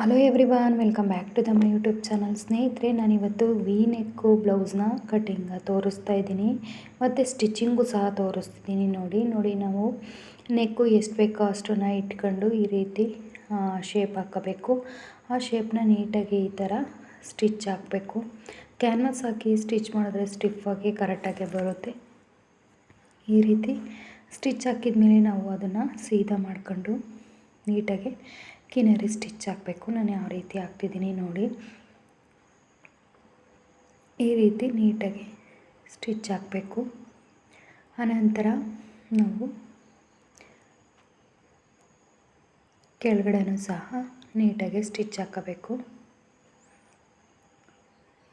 Hello every welcome back to the my YouTube channel ಸ್ನೇಹಿತರೆ, ನಾನಿವತ್ತು V ನೆಕ್ಕು ಬ್ಲೌಸ್ನ cutting ತೋರಿಸ್ತಾ ಇದ್ದೀನಿ. ಮತ್ತು ಸ್ಟಿಚಿಂಗು ಸಹ ತೋರಿಸ್ತಿದ್ದೀನಿ ನೋಡಿ. ನೋಡಿ ನಾವು ನೆಕ್ಕು ಎಷ್ಟು ಬೇಕೋ ಅಷ್ಟನ್ನು ಇಟ್ಕೊಂಡು ಈ ರೀತಿ ಶೇಪ್ ಹಾಕಬೇಕು. ಆ ಶೇಪ್ನ ನೀಟಾಗಿ ಈ ಥರ ಸ್ಟಿಚ್ ಹಾಕಬೇಕು. ಕ್ಯಾನ್ವಾಸ್ ಹಾಕಿ ಸ್ಟಿಚ್ ಮಾಡಿದ್ರೆ ಸ್ಟಿಫಾಗಿ ಕರೆಕ್ಟಾಗಿ ಬರುತ್ತೆ. ಈ ರೀತಿ ಸ್ಟಿಚ್ ಹಾಕಿದ ಮೇಲೆ ನಾವು ಅದನ್ನು ಸೀದಾ ಮಾಡಿಕೊಂಡು ನೀಟಾಗಿ ಕಿನರಿ ಸ್ಟಿಚ್ ಹಾಕಬೇಕು. ನಾನು ಯಾವ ರೀತಿ ಹಾಕ್ತಿದ್ದೀನಿ ನೋಡಿ. ಈ ರೀತಿ ನೀಟಾಗಿ ಸ್ಟಿಚ್ ಹಾಕಬೇಕು. ಆನಂತರ ನಾವು ಕೆಳಗಡೆನೂ ಸಹ ನೀಟಾಗಿ ಸ್ಟಿಚ್ ಹಾಕಬೇಕು.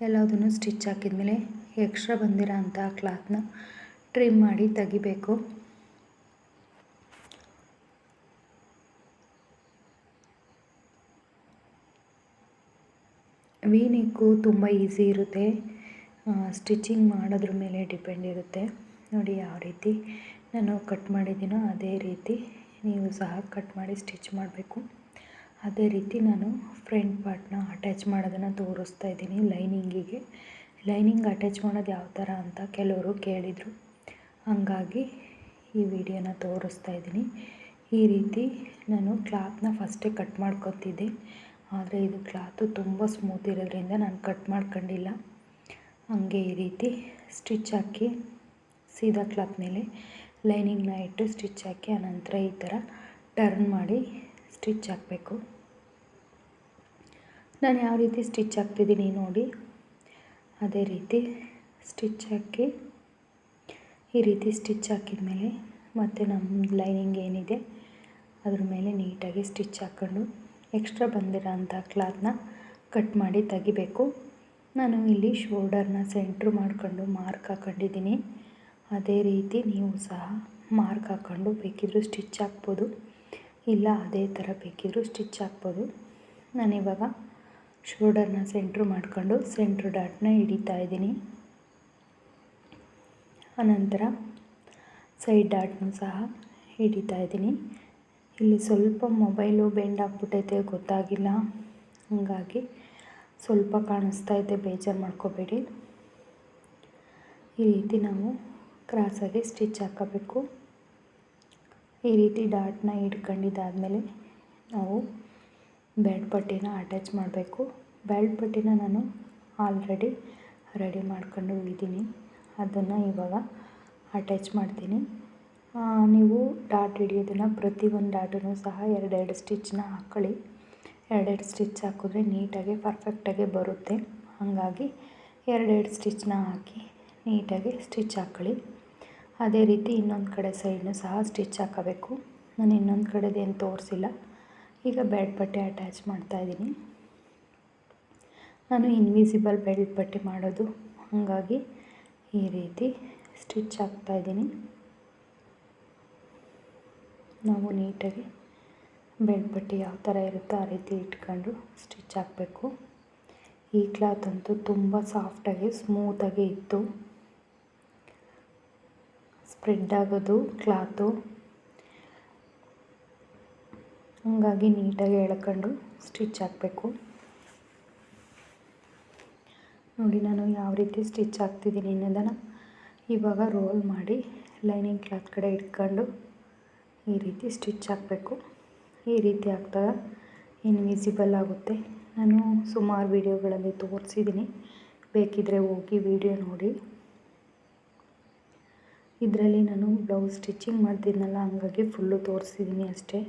ಎಲ್ಲದನ್ನು ಸ್ಟಿಚ್ ಹಾಕಿದ್ಮೇಲೆ ಎಕ್ಸ್ಟ್ರಾ ಬಂದಿರೋ ಅಂಥ ಕ್ಲಾತ್ನ ಟ್ರಿಮ್ ಮಾಡಿ ತೆಗಿಬೇಕು. ವಿ ನೆಕ್ಕು ತುಂಬ ಈಸಿ ಇರುತ್ತೆ. ಸ್ಟಿಚಿಂಗ್ ಮಾಡೋದ್ರ ಮೇಲೆ ಡಿಪೆಂಡ್ ಇರುತ್ತೆ. ನೋಡಿ ಯಾವ ರೀತಿ ನಾನು ಕಟ್ ಮಾಡಿದ್ದೀನೋ ಅದೇ ರೀತಿ ನೀವು ಸಹ ಕಟ್ ಮಾಡಿ ಸ್ಟಿಚ್ ಮಾಡಬೇಕು. ಅದೇ ರೀತಿ ನಾನು ಫ್ರಂಟ್ ಪಾರ್ಟ್ನ ಅಟ್ಯಾಚ್ ಮಾಡೋದನ್ನು ತೋರಿಸ್ತಾ ಇದ್ದೀನಿ ಲೈನಿಂಗಿಗೆ. ಲೈನಿಂಗ್ ಅಟ್ಯಾಚ್ ಮಾಡೋದು ಯಾವ ಥರ ಅಂತ ಕೆಲವರು ಕೇಳಿದರು. ಹಾಗಾಗಿ ಈ ವಿಡಿಯೋನ ತೋರಿಸ್ತಾ ಇದ್ದೀನಿ. ಈ ರೀತಿ ನಾನು ಕ್ಲಾತ್ನ ಫಸ್ಟೇ ಕಟ್ ಮಾಡ್ಕೊತಿದ್ದೆ. ಆದರೆ ಇದು ಕ್ಲಾತು ತುಂಬ ಸ್ಮೂತ್ ಇರೋದ್ರಿಂದ ನಾನು ಕಟ್ ಮಾಡ್ಕೊಂಡಿಲ್ಲ. ಹಂಗೆ ಈ ರೀತಿ ಸ್ಟಿಚ್ ಹಾಕಿ ಸೀದಾ ಕ್ಲಾತ್ ಮೇಲೆ ಲೈನಿಂಗ್ನ ಇಟ್ಟು ಸ್ಟಿಚ್ ಹಾಕಿ ಆನಂತರ ಈ ಥರ ಟರ್ನ್ ಮಾಡಿ ಸ್ಟಿಚ್ ಹಾಕಬೇಕು. ನಾನು ಯಾವ ರೀತಿ ಸ್ಟಿಚ್ ಹಾಕ್ತಿದ್ದೀನಿ ನೋಡಿ. ಅದೇ ರೀತಿ ಸ್ಟಿಚ್ ಹಾಕಿ ಈ ರೀತಿ ಸ್ಟಿಚ್ ಹಾಕಿದ ಮೇಲೆ ಮತ್ತು ನಮ್ಮ ಲೈನಿಂಗ್ ಏನಿದೆ ಅದ್ರ ಮೇಲೆ ನೀಟಾಗಿ ಸ್ಟಿಚ್ ಹಾಕ್ಕೊಂಡು ಎಕ್ಸ್ಟ್ರಾ ಬಂದಿರೋ ಅಂಥ ಕ್ಲಾತ್ನ ಕಟ್ ಮಾಡಿ ತೆಗಿಬೇಕು. ನಾನು ಇಲ್ಲಿ ಶೋಲ್ಡರ್ನ ಸೆಂಟ್ರ್ ಮಾಡ್ಕೊಂಡು ಮಾರ್ಕ್ ಹಾಕೊಂಡಿದ್ದೀನಿ. ಅದೇ ರೀತಿ ನೀವು ಸಹ ಮಾರ್ಕ್ ಹಾಕ್ಕೊಂಡು ಬೇಕಿದ್ದರೂ ಸ್ಟಿಚ್ ಹಾಕ್ಬೋದು. ಇಲ್ಲ ಅದೇ ಥರ ಬೇಕಿದ್ದರೂ ಸ್ಟಿಚ್ ಹಾಕ್ಬೋದು. ನಾನಿವಾಗ ಶೋಲ್ಡರ್ನ ಸೆಂಟ್ರ್ ಮಾಡಿಕೊಂಡು ಸೆಂಟ್ರ್ ಡಾಟ್ನ ಹಿಡಿತಾ ಇದ್ದೀನಿ. ಅನಂತರ ಸೈಡ್ ಡಾಟ್ನು ಸಹ ಹಿಡಿತಾ ಇದ್ದೀನಿ. ಇಲ್ಲಿ ಸ್ವಲ್ಪ ಮೊಬೈಲು ಬೆಂಡ್ ಆಗ್ಬಿಟ್ಟೈತೆ, ಗೊತ್ತಾಗಿಲ್ಲ. ಹಾಗಾಗಿ ಸ್ವಲ್ಪ ಕಾಣಿಸ್ತಾ ಇದೆ, ಬೇಜಾರು ಮಾಡ್ಕೋಬೇಡಿ. ಈ ರೀತಿ ನಾವು ಕ್ರಾಸಾಗಿ ಸ್ಟಿಚ್ ಹಾಕಬೇಕು. ಈ ರೀತಿ ಡಾಟ್ನ ಇಟ್ಕೊಂಡಿದ್ದಾದಮೇಲೆ ನಾವು ಬೆಲ್ಟ್ ಪಟ್ಟಿನ ಅಟ್ಯಾಚ್ ಮಾಡಬೇಕು. ಬೆಲ್ಟ್ ಪಟ್ಟಿನ ನಾನು ಆಲ್ರೆಡಿ ರೆಡಿ ಮಾಡ್ಕೊಂಡು ಇದ್ದೀನಿ ಅದನ್ನು ಇವಾಗ ಅಟ್ಯಾಚ್ ಮಾಡ್ತೀನಿ. ನೀವು ಡಾಟ್ ಹಿಡಿಯೋದನ್ನು ಪ್ರತಿ ಒಂದು ಡಾಟನ್ನು ಸಹ ಎರಡೆರಡು ಸ್ಟಿಚ್ನ ಹಾಕ್ಕೊಳ್ಳಿ. ಎರಡೆರಡು ಸ್ಟಿಚ್ ಹಾಕಿದ್ರೆ ನೀಟಾಗಿ ಪರ್ಫೆಕ್ಟಾಗಿ ಬರುತ್ತೆ. ಹಾಗಾಗಿ ಎರಡೆರಡು ಸ್ಟಿಚ್ನ ಹಾಕಿ ನೀಟಾಗಿ ಸ್ಟಿಚ್ ಹಾಕ್ಕೊಳ್ಳಿ. ಅದೇ ರೀತಿ ಇನ್ನೊಂದು ಕಡೆ ಸೈಡ್ನು ಸಹ ಸ್ಟಿಚ್ ಹಾಕಬೇಕು. ನಾನು ಇನ್ನೊಂದು ಕಡೆದೇನು ತೋರಿಸಿಲ್ಲ. ಈಗ ಬೆಲ್ಟ್ ಬಟ್ಟೆ ಅಟ್ಯಾಚ್ ಮಾಡ್ತಾಯಿದ್ದೀನಿ ನಾನು ಇನ್ವಿಸಿಬಲ್ ಬೆಲ್ಟ್ ಬಟ್ಟೆ ಮಾಡೋದು. ಹಾಗಾಗಿ ಈ ರೀತಿ ಸ್ಟಿಚ್ ಹಾಕ್ತಾಯಿದ್ದೀನಿ ನಾವು ನೀಟಾಗಿ ಬೆಡ್ ಪಟ್ಟಿ ಯಾವ ಥರ ಇರುತ್ತೋ ಆ ರೀತಿ ಇಟ್ಕೊಂಡು ಸ್ಟಿಚ್ ಹಾಕಬೇಕು. ಈ ಕ್ಲಾತ್ ಅಂತೂ ತುಂಬ ಸಾಫ್ಟಾಗಿ ಸ್ಮೂತಾಗಿ ಇತ್ತು. ಸ್ಪ್ರೆಡ್ ಆಗೋದು ಕ್ಲಾತು. ಹಾಗಾಗಿ ನೀಟಾಗಿ ಎಳ್ಕೊಂಡು ಸ್ಟಿಚ್ ಹಾಕಬೇಕು. ನೋಡಿ, ನಾನು ಯಾವ ರೀತಿ ಸ್ಟಿಚ್ ಹಾಕ್ತಿದ್ದೀನಿ ಅನ್ನೋದನ್ನು ಇವಾಗ ರೋಲ್ ಮಾಡಿ ಲೈನಿಂಗ್ ಕ್ಲಾತ್ ಕಡೆ ಇಟ್ಕೊಂಡು ಈ ರೀತಿ ಸ್ಟಿಚ್ ಹಾಕಬೇಕು. ಈ ರೀತಿ ಹಾಕಿದಾಗ ಇನ್ವಿಸಿಬಲ್ ಆಗುತ್ತೆ. ನಾನು ಸುಮಾರು ವೀಡಿಯೋಗಳಲ್ಲಿ ತೋರಿಸಿದ್ದೀನಿ. ಬೇಕಿದ್ದರೆ ಹೋಗಿ ವಿಡಿಯೋ ನೋಡಿ. ಇದರಲ್ಲಿ ನಾನು ಬ್ಲೌಸ್ ಸ್ಟಿಚಿಂಗ್ ಮಾಡ್ತಿದ್ನಲ್ಲ, ಹಂಗಾಗಿ ಫುಲ್ಲು ತೋರಿಸಿದ್ದೀನಿ ಅಷ್ಟೇ.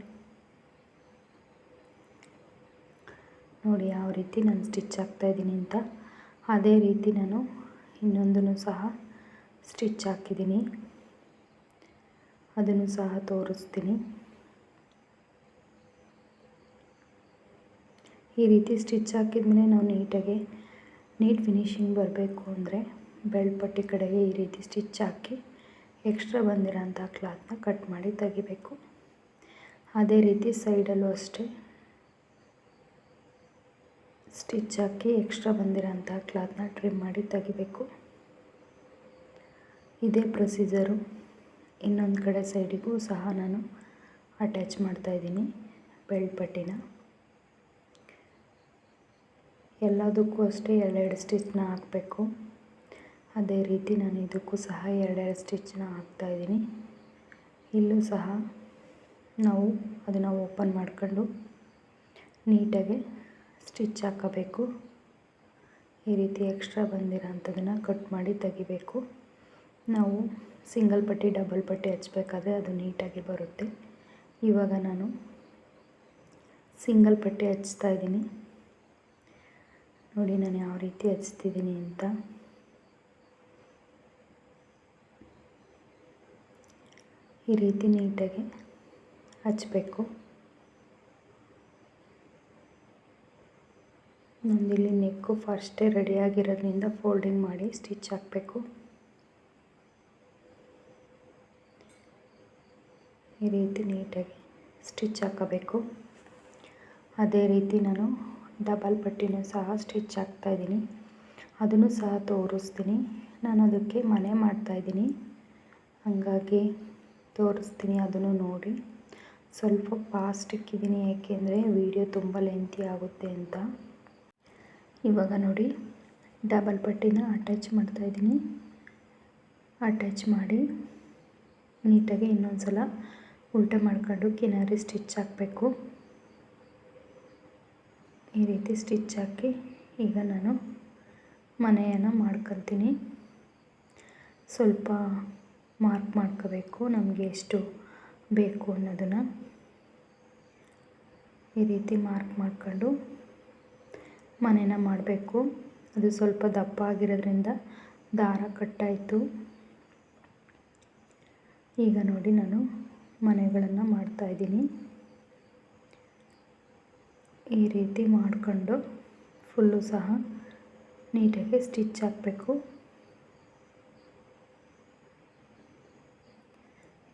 ನೋಡಿ ಯಾವ ರೀತಿ ನಾನು ಸ್ಟಿಚ್ ಹಾಕ್ತಾಯಿದ್ದೀನಿ ಅಂತ. ಅದೇ ರೀತಿ ನಾನು ಇನ್ನೊಂದನ್ನು ಸಹ ಸ್ಟಿಚ್ ಹಾಕಿದ್ದೀನಿ. ಅದನ್ನು ಸಹ ತೋರಿಸ್ತೀನಿ. ಈ ರೀತಿ ಸ್ಟಿಚ್ ಹಾಕಿದ್ಮೇಲೆ ನಾವು ನೀಟಾಗಿ ನೀಟ್ ಫಿನಿಶಿಂಗ್ ಬರಬೇಕು ಅಂದರೆ ಬೆಳ್ಪಟ್ಟಿ ಪಟ್ಟಿ ಕಡೆಗೆ ಈ ರೀತಿ ಸ್ಟಿಚ್ ಹಾಕಿ ಎಕ್ಸ್ಟ್ರಾ ಬಂದಿರೋಂಥ ಕ್ಲಾತ್ನ ಕಟ್ ಮಾಡಿ ತೆಗಿಬೇಕು. ಅದೇ ರೀತಿ ಸೈಡಲ್ಲೂ ಅಷ್ಟೇ ಸ್ಟಿಚ್ ಹಾಕಿ ಎಕ್ಸ್ಟ್ರಾ ಬಂದಿರೋಂಥ ಕ್ಲಾತ್ನ ಟ್ರಿಮ್ ಮಾಡಿ ತೆಗಿಬೇಕು. ಇದೇ ಪ್ರೊಸೀಜರು ಇನ್ನೊಂದು ಕಡೆ ಸೈಡಿಗೂ ಸಹ ನಾನು ಅಟ್ಯಾಚ್ ಮಾಡ್ತಾಯಿದ್ದೀನಿ ಬೆಲ್ಟ್ ಪಟ್ಟಿನ. ಎಲ್ಲದಕ್ಕೂ ಅಷ್ಟೇ ಎರಡೆರಡು ಸ್ಟಿಚ್ನ ಹಾಕಬೇಕು. ಅದೇ ರೀತಿ ನಾನು ಇದಕ್ಕೂ ಸಹ ಎರಡೆರಡು ಸ್ಟಿಚ್ನ ಹಾಕ್ತಾಯಿದ್ದೀನಿ ಇಲ್ಲೂ ಸಹ ನಾವು ಅದನ್ನು ಓಪನ್ ಮಾಡ್ಕೊಂಡು ನೀಟಾಗಿ ಸ್ಟಿಚ್ ಹಾಕಬೇಕು. ಈ ರೀತಿ ಎಕ್ಸ್ಟ್ರಾ ಬಂದಿರೋ ಅಂಥದ್ದನ್ನು ಕಟ್ ಮಾಡಿ ತೆಗಿಬೇಕು. ನಾವು ಸಿಂಗಲ್ ಪಟ್ಟಿ ಡಬಲ್ ಪಟ್ಟಿ ಹಚ್ಬೇಕಾದ್ರೆ ಅದು ನೀಟಾಗಿ ಬರುತ್ತೆ. ಇವಾಗ ನಾನು ಸಿಂಗಲ್ ಪಟ್ಟಿ ಹಚ್ತಾ ಇದ್ದೀನಿ. ನೋಡಿ ನಾನು ಯಾವ ರೀತಿ ಹಚ್ತಿದ್ದೀನಿ ಅಂತ. ಈ ರೀತಿ ನೀಟಾಗಿ ಹಚ್ಚಬೇಕು ನಂದಿಲ್ಲಿ ನೆಕ್ಕು ಫಸ್ಟೇ ರೆಡಿಯಾಗಿರೋದ್ರಿಂದ ಫೋಲ್ಡಿಂಗ್ ಮಾಡಿ ಸ್ಟಿಚ್ ಹಾಕಬೇಕು. ಈ ರೀತಿ ನೀಟಾಗಿ ಸ್ಟಿಚ್ ಹಾಕಬೇಕು. ಅದೇ ರೀತಿ ನಾನು ಡಬಲ್ ಪಟ್ಟಿನೂ ಸಹ ಸ್ಟಿಚ್ ಹಾಕ್ತಾಯಿದ್ದೀನಿ ಅದನ್ನು ಸಹ ತೋರಿಸ್ತೀನಿ. ನಾನು ಅದಕ್ಕೆ ಮನೆ ಮಾಡ್ತಾಯಿದ್ದೀನಿ ಹಾಗಾಗಿ ತೋರಿಸ್ತೀನಿ ಅದನ್ನು ನೋಡಿ. ಸ್ವಲ್ಪ ಫಾಸ್ಟ್ ಇಕ್ಕಿದ್ದೀನಿ ಏಕೆಂದರೆ ವೀಡಿಯೋ ತುಂಬ ಲೆಂತಿ ಆಗುತ್ತೆ ಅಂತ. ಇವಾಗ ನೋಡಿ, ಡಬಲ್ ಪಟ್ಟಿನ ಅಟ್ಯಾಚ್ ಮಾಡ್ತಾಯಿದ್ದೀನಿ ಅಟ್ಯಾಚ್ ಮಾಡಿ ನೀಟಾಗಿ ಇನ್ನೊಂದು ಸಲ ಉಲ್ಟೆ ಮಾಡ್ಕೊಂಡು ಕಿನಾರಿ ಸ್ಟಿಚ್ ಹಾಕಬೇಕು. ಈ ರೀತಿ ಸ್ಟಿಚ್ ಹಾಕಿ ಈಗ ನಾನು ಮನೆಯನ್ನು ಮಾಡ್ಕೊತೀನಿ ಸ್ವಲ್ಪ ಮಾರ್ಕ್ ಮಾಡ್ಕೋಬೇಕು, ನಮಗೆ ಎಷ್ಟು ಬೇಕು ಅನ್ನೋದನ್ನು. ಈ ರೀತಿ ಮಾರ್ಕ್ ಮಾಡ್ಕೊಂಡು ಮನೇನ ಮಾಡಬೇಕು. ಅದು ಸ್ವಲ್ಪ ದಪ್ಪ ಆಗಿರೋದ್ರಿಂದ ದಾರ ಕಟ್ಟಾಯಿತು. ಈಗ ನೋಡಿ ನಾನು ಮನೆಗಳನ್ನು ಮಾಡ್ತಾಯಿದ್ದೀನಿ ಈ ರೀತಿ ಮಾಡಿಕೊಂಡು ಫುಲ್ಲು ಸಹ ನೀಟಾಗಿ ಸ್ಟಿಚ್ ಹಾಕಬೇಕು.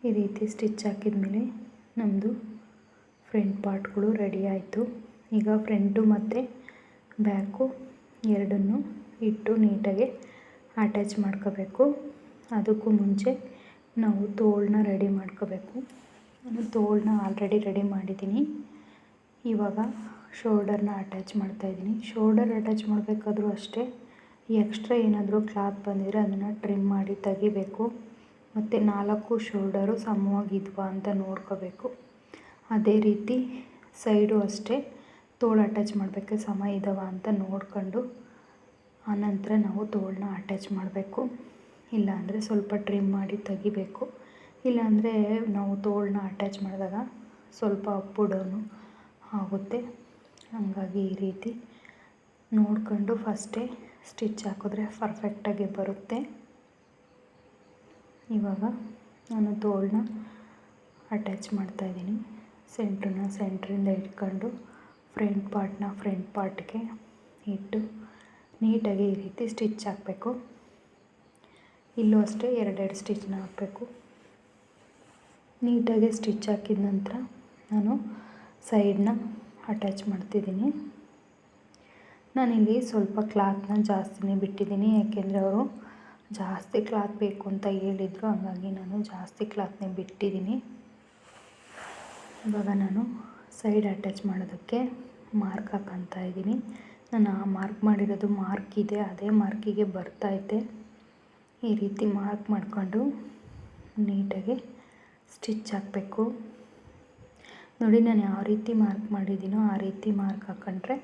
ಈ ರೀತಿ ಸ್ಟಿಚ್ ಹಾಕಿದ ಮೇಲೆ ನಮ್ಮದು ಫ್ರಂಟ್ ಪಾರ್ಟ್ಗಳು ರೆಡಿ ಆಯಿತು. ಈಗ ಫ್ರಂಟು ಮತ್ತು ಬ್ಯಾಕು ಎರಡನ್ನು ಇಟ್ಟು ನೀಟಾಗಿ ಅಟ್ಯಾಚ್ ಮಾಡ್ಕೋಬೇಕು. ಅದಕ್ಕೂ ಮುಂಚೆ ನಾವು ತೋಳನ್ನ ರೆಡಿ ಮಾಡ್ಕೋಬೇಕು. ನಾನು ತೋಳನ್ನ ಆಲ್ರೆಡಿ ರೆಡಿ ಮಾಡಿದ್ದೀನಿ. ಇವಾಗ ಶೋಲ್ಡರ್ನ ಅಟ್ಯಾಚ್ ಮಾಡ್ತಾಯಿದ್ದೀನಿ ಶೋಲ್ಡರ್ ಅಟ್ಯಾಚ್ ಮಾಡಬೇಕಾದ್ರೂ ಅಷ್ಟೇ ಎಕ್ಸ್ಟ್ರಾ ಏನಾದರೂ ಕ್ಲಾತ್ ಬಂದಿದ್ರೆ ಅದನ್ನು ಟ್ರಿಮ್ ಮಾಡಿ ತೆಗಿಬೇಕು. ಮತ್ತು ನಾಲ್ಕು ಶೋಲ್ಡರು ಸಮವಾಗಿದ್ವಾ ಅಂತ ನೋಡ್ಕೋಬೇಕು. ಅದೇ ರೀತಿ ಸೈಡು ಅಷ್ಟೇ, ತೋಳು ಅಟ್ಯಾಚ್ ಮಾಡಬೇಕು, ಸಮ ಇದ್ದಾವ ಅಂತ ನೋಡ್ಕೊಂಡು, ಆನಂತರ ನಾವು ತೋಳನ್ನ ಅಟ್ಯಾಚ್ ಮಾಡಬೇಕು. ಇಲ್ಲಾಂದರೆ ಸ್ವಲ್ಪ ಟ್ರಿಮ್ ಮಾಡಿ ತೆಗಿಬೇಕು. ಇಲ್ಲಾಂದರೆ ನಾವು ತೋಳನ್ನ ಅಟ್ಯಾಚ್ ಮಾಡಿದಾಗ ಸ್ವಲ್ಪ ಅಪ್ಪು ಡೌನು ಆಗುತ್ತೆ. ಹಾಗಾಗಿ ಈ ರೀತಿ ನೋಡ್ಕೊಂಡು ಫಸ್ಟೇ ಸ್ಟಿಚ್ ಹಾಕಿದ್ರೆ ಪರ್ಫೆಕ್ಟಾಗಿ ಬರುತ್ತೆ. ಇವಾಗ ನಾನು ತೋಳನ್ನ ಅಟ್ಯಾಚ್ ಮಾಡ್ತಾಯಿದ್ದೀನಿ ಸೆಂಟ್ರನ್ನ ಸೆಂಟ್ರಿಂದ ಇಟ್ಕೊಂಡು ಫ್ರಂಟ್ ಪಾರ್ಟ್ನ ಫ್ರಂಟ್ ಪಾರ್ಟ್ಗೆ ಇಟ್ಟು ನೀಟಾಗಿ ಈ ರೀತಿ ಸ್ಟಿಚ್ ಹಾಕಬೇಕು. ಇಲ್ಲೂ ಅಷ್ಟೇ ಎರಡೆರಡು ಸ್ಟಿಚ್ನ ಹಾಕಬೇಕು. ನೀಟಾಗಿ ಸ್ಟಿಚ್ ಹಾಕಿದ ನಂತರ ನಾನು ಸೈಡನ್ನ ಅಟ್ಯಾಚ್ ಮಾಡ್ತಿದ್ದೀನಿ. ನಾನಿಲ್ಲಿ ಸ್ವಲ್ಪ ಕ್ಲಾತ್ನ ಜಾಸ್ತಿನೇ ಬಿಟ್ಟಿದ್ದೀನಿ, ಯಾಕೆಂದರೆ ಅವರು ಜಾಸ್ತಿ ಕ್ಲಾತ್ ಬೇಕು ಅಂತ ಹೇಳಿದರು, ಹಾಗಾಗಿ ನಾನು ಜಾಸ್ತಿ ಕ್ಲಾತ್ನೇ ಬಿಟ್ಟಿದ್ದೀನಿ. ಇವಾಗ ನಾನು ಸೈಡ್ ಅಟ್ಯಾಚ್ ಮಾಡೋದಕ್ಕೆ ಮಾರ್ಕ್ ಹಾಕೊತಾ ಇದ್ದೀನಿ. ನಾನು ಆ ಮಾರ್ಕ್ ಮಾಡಿರೋದು ಮಾರ್ಕ್ ಇದೆ, ಅದೇ ಮಾರ್ಕಿಗೆ ಬರ್ತೈತೆ ಈ ರೀತಿ ಮಾರ್ಕ್ ಮಾಡಿಕೊಂಡು ನೀಟಾಗಿ ಸ್ಟಿಚ್ ಹಾಕಬೇಕು. ನೋಡಿ, ನಾನು ಯಾವ ರೀತಿ ಮಾರ್ಕ್ ಮಾಡಿದ್ದೀನೋ ಆ ರೀತಿ ಮಾರ್ಕ್ ಹಾಕೊಂಡ್ರೆ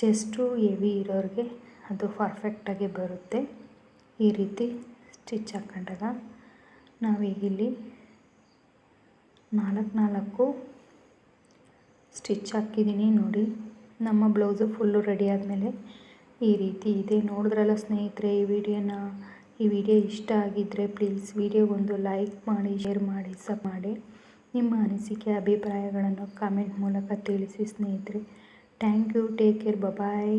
ಚೆಸ್ಟು ಹೆವಿ ಇರೋರಿಗೆ ಅದು ಪರ್ಫೆಕ್ಟಾಗಿ ಬರುತ್ತೆ. ಈ ರೀತಿ ಸ್ಟಿಚ್ ಹಾಕೊಂಡಾಗ ನಾವೀಗಿಲ್ಲಿ ನಾಲ್ಕು ನಾಲ್ಕು ಸ್ಟಿಚ್ ಹಾಕಿದ್ದೀನಿ. ನೋಡಿ, ನಮ್ಮ ಬ್ಲೌಸು ಫುಲ್ಲು ರೆಡಿ ಆದಮೇಲೆ ಈ ರೀತಿ ಇದೆ. ನೋಡಿದ್ರಲ್ಲ ಸ್ನೇಹಿತರೆ, ಈ ವಿಡಿಯೋನ ಈ ವಿಡಿಯೋ ಇಷ್ಟ ಆಗಿದ್ದರೆ ಪ್ಲೀಸ್ ವಿಡಿಯೋಗೊಂದು ಲೈಕ್ ಮಾಡಿ, ಶೇರ್ ಮಾಡಿ, ಸಬ್ ಮಾಡಿ. ನಿಮ್ಮ ಅನಿಸಿಕೆ, ಅಭಿಪ್ರಾಯಗಳನ್ನು ಕಾಮೆಂಟ್ ಮೂಲಕ ತಿಳಿಸಿ ಸ್ನೇಹಿತರೆ. Thank you, take care, bye bye.